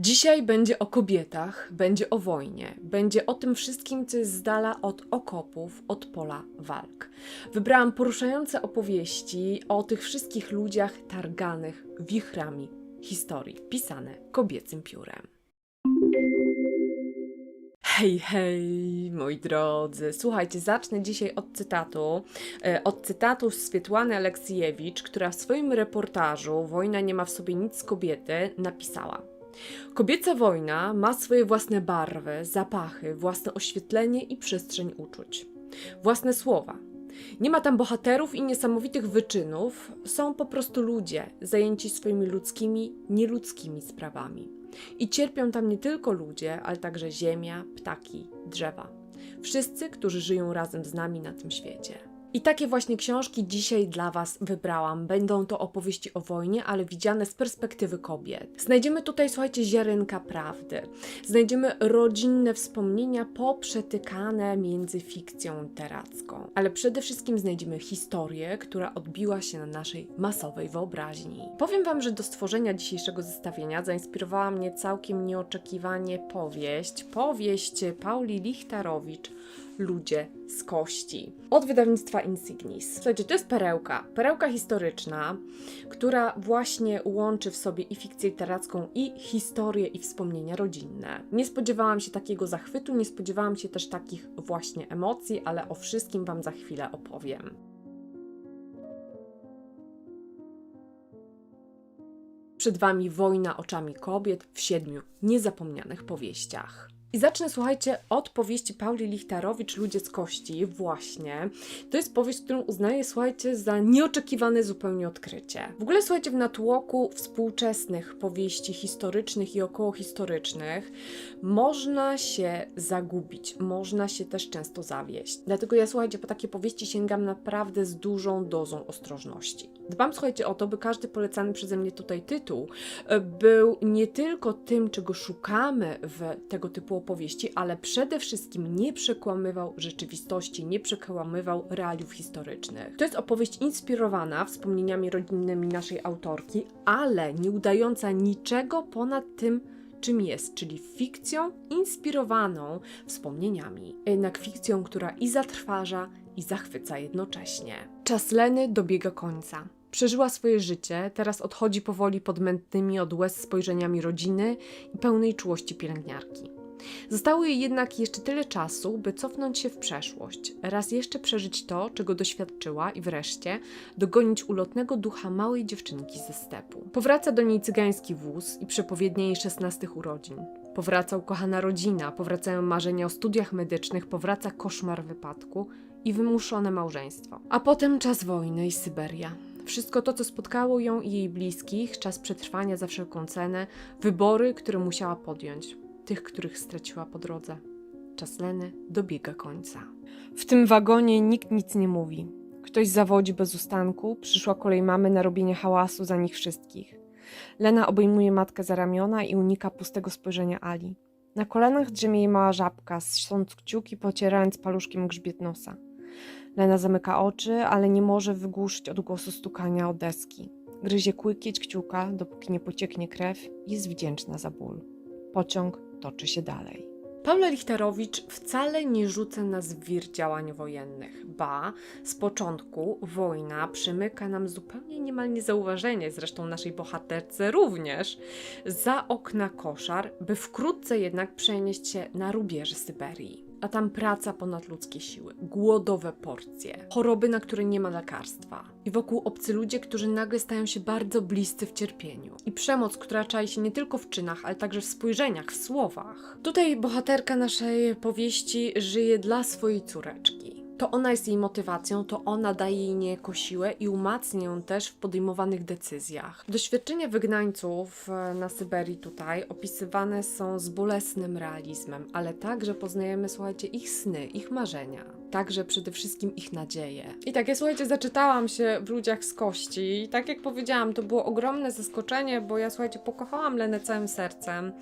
Dzisiaj będzie o kobietach, będzie o wojnie, będzie o tym wszystkim, co jest z dala od okopów, od pola walk. Wybrałam poruszające opowieści o tych wszystkich ludziach targanych wichrami historii, pisane kobiecym piórem. Hej, hej, moi drodzy. Słuchajcie, zacznę dzisiaj od cytatu. e, Od cytatu Swietłany Aleksijewicz, która w swoim reportażu Wojna nie ma w sobie nic z kobiety napisała. Kobieca wojna ma swoje własne barwy, zapachy, własne oświetlenie i przestrzeń uczuć. Własne słowa. Nie ma tam bohaterów i niesamowitych wyczynów, są po prostu ludzie zajęci swoimi ludzkimi, nieludzkimi sprawami. I cierpią tam nie tylko ludzie, ale także ziemia, ptaki, drzewa. Wszyscy, którzy żyją razem z nami na tym świecie. I takie właśnie książki dzisiaj dla Was wybrałam. Będą to opowieści o wojnie, ale widziane z perspektywy kobiet. Znajdziemy tutaj, słuchajcie, ziarenka prawdy. Znajdziemy rodzinne wspomnienia poprzetykane między fikcją literacką. Ale przede wszystkim znajdziemy historię, która odbiła się na naszej masowej wyobraźni. Powiem Wam, że do stworzenia dzisiejszego zestawienia zainspirowała mnie całkiem nieoczekiwanie powieść. Powieść Pauli Lichtarowicz Ludzie z kości. Od wydawnictwa Insignis. Słuchajcie, to jest perełka. Perełka historyczna, która właśnie łączy w sobie i fikcję literacką, i historię, i wspomnienia rodzinne. Nie spodziewałam się takiego zachwytu, nie spodziewałam się też takich właśnie emocji, ale o wszystkim Wam za chwilę opowiem. Przed Wami wojna oczami kobiet w siedmiu niezapomnianych powieściach. I zacznę, słuchajcie, od powieści Pauli Lichtarowicz, Ludzie z kości, właśnie. To jest powieść, którą uznaję, słuchajcie, za nieoczekiwane zupełnie odkrycie. W ogóle, słuchajcie, w natłoku współczesnych powieści historycznych i okołohistorycznych można się zagubić, można się też często zawieść. Dlatego ja, słuchajcie, po takie powieści sięgam naprawdę z dużą dozą ostrożności. Dbam, słuchajcie, o to, by każdy polecany przeze mnie tutaj tytuł e, był nie tylko tym, czego szukamy w tego typu opowieści, ale przede wszystkim nie przekłamywał rzeczywistości, nie przekłamywał realiów historycznych. To jest opowieść inspirowana wspomnieniami rodzinnymi naszej autorki, ale nie udająca niczego ponad tym, czym jest, czyli fikcją inspirowaną wspomnieniami, jednak fikcją, która i zatrważa, i zachwyca jednocześnie. Czas Leny dobiega końca. Przeżyła swoje życie, teraz odchodzi powoli pod mętnymi od łez spojrzeniami rodziny i pełnej czułości pielęgniarki. Zostało jej jednak jeszcze tyle czasu, by cofnąć się w przeszłość, raz jeszcze przeżyć to, czego doświadczyła i wreszcie dogonić ulotnego ducha małej dziewczynki ze stepu. Powraca do niej cygański wóz i przepowiednie jej szesnastych urodzin. Powraca ukochana rodzina, powracają marzenia o studiach medycznych, powraca koszmar wypadku i wymuszone małżeństwo. A potem czas wojny i Syberia. Wszystko to, co spotkało ją i jej bliskich, czas przetrwania za wszelką cenę, wybory, które musiała podjąć, tych, których straciła po drodze. Czas Leny dobiega końca. W tym wagonie nikt nic nie mówi. Ktoś zawodzi bez ustanku, przyszła kolej mamy na robienie hałasu za nich wszystkich. Lena obejmuje matkę za ramiona i unika pustego spojrzenia Ali. Na kolanach drzemie jej mała żabka, strząc kciuki, pocierając paluszkiem grzbiet nosa. Lena zamyka oczy, ale nie może wygłuszyć odgłosu stukania o deski. Gryzie kłykieć kciuka, dopóki nie pocieknie krew i jest wdzięczna za ból. Pociąg toczy się dalej. Paula Lichterowicz wcale nie rzuca nas w wir działań wojennych. Ba, z początku wojna przymyka nam zupełnie niemal niezauważenie, zresztą naszej bohaterce również, za okna koszar, by wkrótce jednak przenieść się na rubieże Syberii. A tam praca ponad ludzkie siły, głodowe porcje, choroby, na które nie ma lekarstwa. I wokół obcy ludzie, którzy nagle stają się bardzo bliscy w cierpieniu. I przemoc, która czai się nie tylko w czynach, ale także w spojrzeniach, w słowach. Tutaj bohaterka naszej powieści żyje dla swojej córeczki. To ona jest jej motywacją, to ona daje jej niejako siłę i umacnia ją też w podejmowanych decyzjach. Doświadczenia wygnańców e, na Syberii tutaj opisywane są z bolesnym realizmem, ale także poznajemy, słuchajcie, ich sny, ich marzenia. Także przede wszystkim ich nadzieję. I tak, ja słuchajcie, zaczytałam się w ludziach z kości i tak jak powiedziałam, to było ogromne zaskoczenie, bo ja słuchajcie, pokochałam Lenę całym sercem.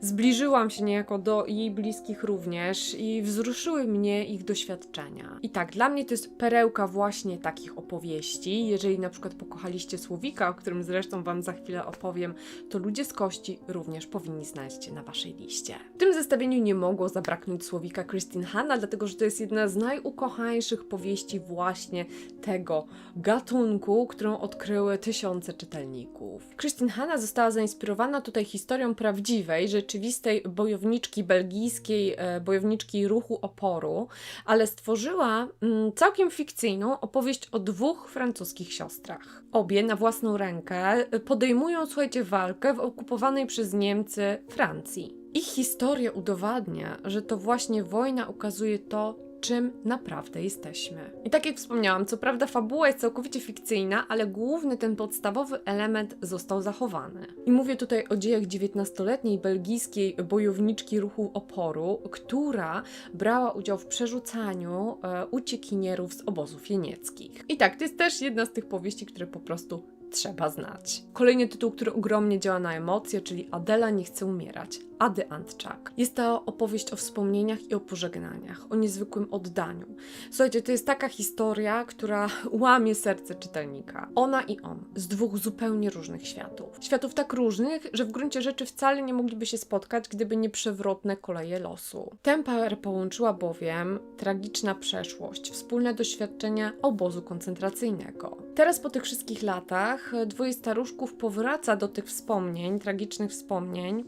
Zbliżyłam się niejako do jej bliskich również i wzruszyły mnie ich doświadczenia. I tak, dla mnie to jest perełka właśnie takich opowieści. Jeżeli na przykład pokochaliście Słowika, o którym zresztą Wam za chwilę opowiem, to ludzie z kości również powinni znaleźć się na Waszej liście. W tym zestawieniu nie mogło zabraknąć Słowika Christine Hanna, dlatego że to jest jedna z najukochańszych powieści właśnie tego gatunku, którą odkryły tysiące czytelników. Christine Hanna została zainspirowana tutaj historią prawdziwej, rzeczywistej bojowniczki belgijskiej, e, bojowniczki ruchu oporu, ale stworzyła mm, całkiem fikcyjną opowieść o dwóch francuskich siostrach. Obie na własną rękę e, podejmują, słuchajcie, walkę w okupowanej przez Niemcy Francji. Ich historia udowadnia, że to właśnie wojna ukazuje to, czym naprawdę jesteśmy. I tak jak wspomniałam, co prawda fabuła jest całkowicie fikcyjna, ale główny ten podstawowy element został zachowany. I mówię tutaj o dziejach XIX-letniej belgijskiej bojowniczki ruchu oporu, która brała udział w przerzucaniu e, uciekinierów z obozów jenieckich. I tak, to jest też jedna z tych powieści, które po prostu trzeba znać. Kolejny tytuł, który ogromnie działa na emocje, czyli Adela nie chce umierać. Ady Antczak. Jest to opowieść o wspomnieniach i o pożegnaniach, o niezwykłym oddaniu. Słuchajcie, to jest taka historia, która łamie serce czytelnika. Ona i on, z dwóch zupełnie różnych światów. Światów tak różnych, że w gruncie rzeczy wcale nie mogliby się spotkać, gdyby nie przewrotne koleje losu. Temper połączyła bowiem tragiczna przeszłość, wspólne doświadczenia obozu koncentracyjnego. Teraz po tych wszystkich latach dwoje staruszków powraca do tych wspomnień, tragicznych wspomnień,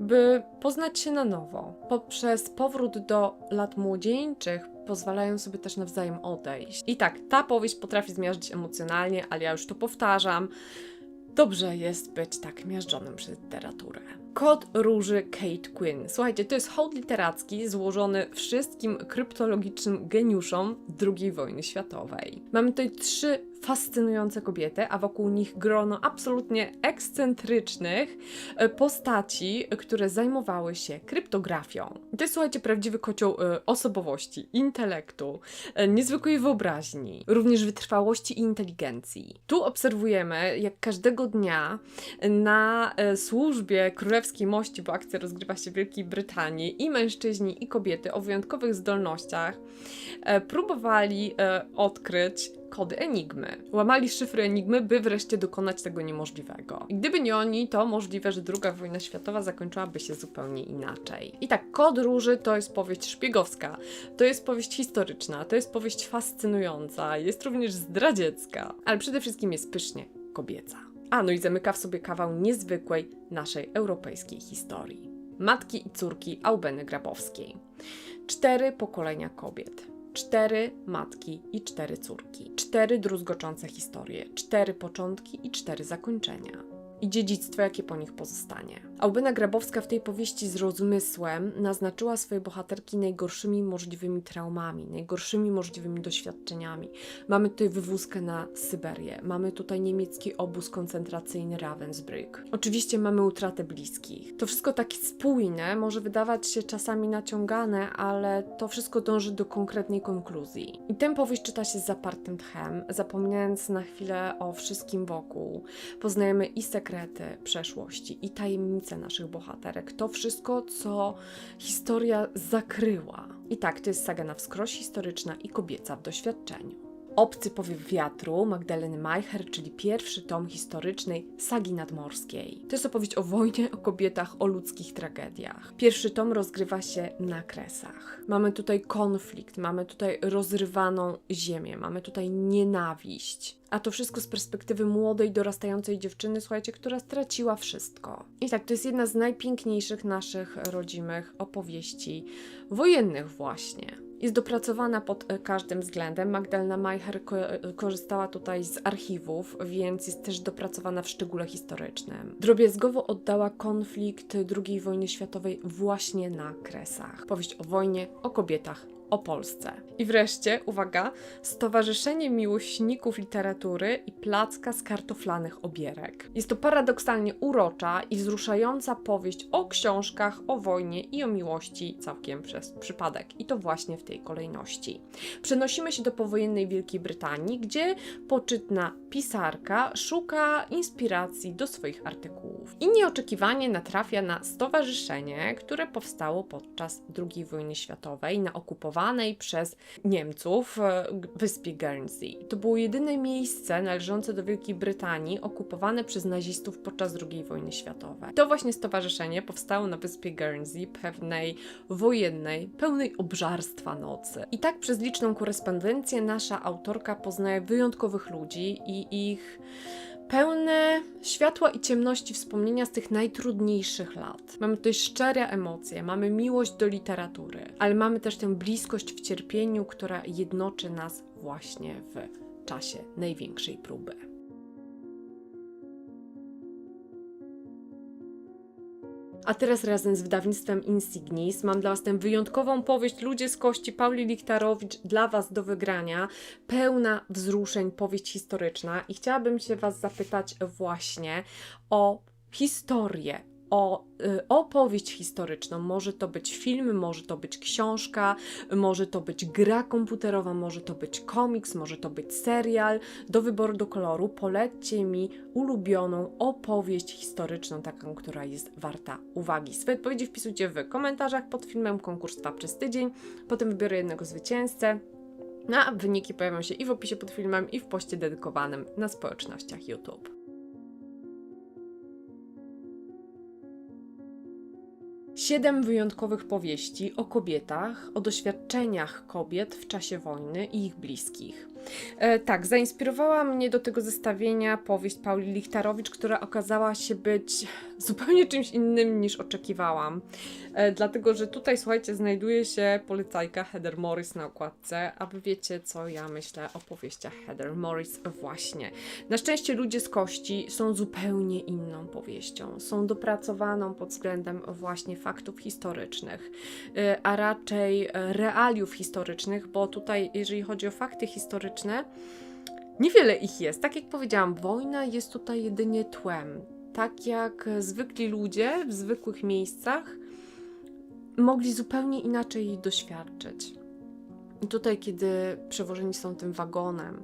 by poznać się na nowo. Poprzez powrót do lat młodzieńczych pozwalają sobie też nawzajem odejść. I tak, ta powieść potrafi zmiażdżyć emocjonalnie, ale ja już to powtarzam. Dobrze jest być tak miażdżonym przez literaturę. Kod Róży Kate Quinn. Słuchajcie, to jest hołd literacki złożony wszystkim kryptologicznym geniuszom II wojny światowej. Mamy tutaj trzy fascynujące kobiety, a wokół nich grono absolutnie ekscentrycznych e, postaci, które zajmowały się kryptografią. To jest, słuchajcie, prawdziwy kocioł e, osobowości, intelektu, e, niezwykłej wyobraźni, również wytrwałości i inteligencji. Tu obserwujemy, jak każdego dnia na służbie królewskiej mości, bo akcja rozgrywa się w Wielkiej Brytanii, i mężczyźni, i kobiety o wyjątkowych zdolnościach próbowali odkryć kody Enigmy. Łamali szyfry Enigmy, by wreszcie dokonać tego niemożliwego. I gdyby nie oni, to możliwe, że druga wojna światowa zakończyłaby się zupełnie inaczej. I tak, Kod Róży to jest powieść szpiegowska, to jest powieść historyczna, to jest powieść fascynująca, jest również zdradziecka, ale przede wszystkim jest pysznie kobieca. A no i zamyka w sobie kawał niezwykłej naszej europejskiej historii. Matki i córki Aubeny Grabowskiej. Cztery pokolenia kobiet cztery matki i cztery córki, cztery druzgoczące historie, cztery początki i cztery zakończenia. I dziedzictwo, jakie po nich pozostanie. Aubyna Grabowska w tej powieści z rozmysłem naznaczyła swoje bohaterki najgorszymi możliwymi traumami, najgorszymi możliwymi doświadczeniami. Mamy tutaj wywózkę na Syberię, mamy tutaj niemiecki obóz koncentracyjny Ravensbrück. Oczywiście mamy utratę bliskich. To wszystko takie spójne, może wydawać się czasami naciągane, ale to wszystko dąży do konkretnej konkluzji. I tę powieść czyta się z zapartym tchem, zapominając na chwilę o wszystkim wokół. Poznajemy i sekrety przeszłości, i tajemnice naszych bohaterek. To wszystko, co historia zakryła. I tak, to jest saga na wskroś historyczna i kobieca w doświadczeniu. Obcy powiew wiatru Magdaleny Majcher, czyli pierwszy tom historycznej sagi nadmorskiej. To jest opowieść o wojnie, o kobietach, o ludzkich tragediach. Pierwszy tom rozgrywa się na kresach. Mamy tutaj konflikt, mamy tutaj rozrywaną ziemię, mamy tutaj nienawiść. A to wszystko z perspektywy młodej, dorastającej dziewczyny, słuchajcie, która straciła wszystko. I tak, to jest jedna z najpiękniejszych naszych rodzimych opowieści wojennych właśnie. Jest dopracowana pod e, każdym względem. Magdalena Majcher ko- e, korzystała tutaj z archiwów, więc jest też dopracowana w szczególe historycznym. Drobiazgowo oddała konflikt II wojny światowej właśnie na kresach. Powieść o wojnie, o kobietach o Polsce. I wreszcie, uwaga, Stowarzyszenie Miłośników Literatury i Placka z kartoflanych obierek. Jest to paradoksalnie urocza i wzruszająca powieść o książkach, o wojnie i o miłości całkiem przez przypadek. I to właśnie w tej kolejności. Przenosimy się do powojennej Wielkiej Brytanii, gdzie poczytna pisarka szuka inspiracji do swoich artykułów. I nieoczekiwanie natrafia na stowarzyszenie, które powstało podczas II wojny światowej na okupowanej przez Niemców e, wyspie Guernsey. To było jedyne miejsce należące do Wielkiej Brytanii okupowane przez nazistów podczas II wojny światowej. To właśnie stowarzyszenie powstało na wyspie Guernsey pewnej wojennej, pełnej obżarstwa nocy. I tak przez liczną korespondencję nasza autorka poznaje wyjątkowych ludzi i ich pełne światła i ciemności wspomnienia z tych najtrudniejszych lat. Mamy tutaj szczere emocje, mamy miłość do literatury, ale mamy też tę bliskość w cierpieniu, która jednoczy nas właśnie w czasie największej próby. A teraz razem z wydawnictwem Insignis mam dla Was tę wyjątkową powieść Ludzie z kości Pauli Lichtarowicz dla Was do wygrania. Pełna wzruszeń powieść historyczna i chciałabym się Was zapytać właśnie o historię. O y, opowieść historyczną. Może to być film, może to być książka, może to być gra komputerowa, może to być komiks, może to być serial. Do wyboru do koloru polećcie mi ulubioną opowieść historyczną, taką, która jest warta uwagi. Swoje odpowiedzi wpisujcie w komentarzach pod filmem. Konkurs trwa przez tydzień. Potem wybiorę jednego zwycięzcę. No, a wyniki pojawią się i w opisie pod filmem, i w poście dedykowanym na społecznościach YouTube. Siedem wyjątkowych powieści o kobietach, o doświadczeniach kobiet w czasie wojny i ich bliskich. E, tak, zainspirowała mnie do tego zestawienia powieść Pauli Lichtarowicz, która okazała się być zupełnie czymś innym niż oczekiwałam. E, dlatego, że tutaj, słuchajcie, znajduje się polecajka Heather Morris na okładce, a wy wiecie, co ja myślę o powieściach Heather Morris właśnie. Na szczęście Ludzie z Kości są zupełnie inną powieścią. Są dopracowaną pod względem właśnie faktów historycznych, y, a raczej e, realiów historycznych, bo tutaj, jeżeli chodzi o fakty historyczne, niewiele ich jest. Tak jak powiedziałam, wojna jest tutaj jedynie tłem. Tak jak zwykli ludzie w zwykłych miejscach mogli zupełnie inaczej jej doświadczyć. Tutaj, kiedy przewożeni są tym wagonem,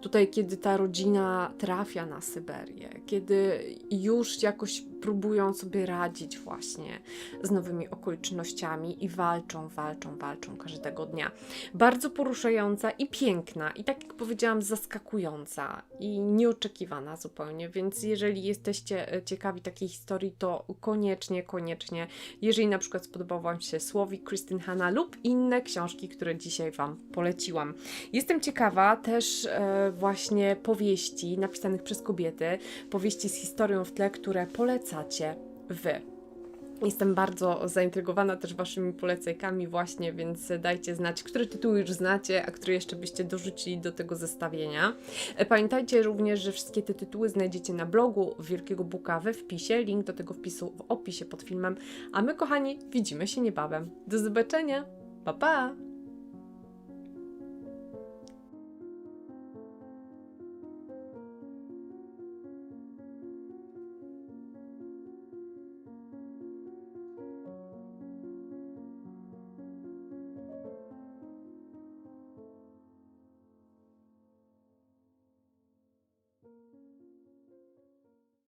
tutaj, kiedy ta rodzina trafia na Syberię, kiedy już jakoś próbują sobie radzić właśnie z nowymi okolicznościami i walczą, walczą, walczą każdego dnia. Bardzo poruszająca i piękna, i tak jak powiedziałam, zaskakująca i nieoczekiwana zupełnie. Więc jeżeli jesteście e, ciekawi takiej historii, to koniecznie, koniecznie, jeżeli na przykład spodobał Wam się Słowik Krystyn Hanna lub inne książki, które dzisiaj Wam poleciłam. Jestem ciekawa też e, właśnie powieści napisanych przez kobiety, powieści z historią w tle, które polecacie Wy. Jestem bardzo zaintrygowana też Waszymi polecajkami właśnie, więc dajcie znać, które tytuły już znacie, a które jeszcze byście dorzucili do tego zestawienia. E, Pamiętajcie również, że wszystkie te tytuły znajdziecie na blogu Wielkiego Buka we wpisie, link do tego wpisu w opisie pod filmem, a my kochani widzimy się niebawem. Do zobaczenia, pa pa!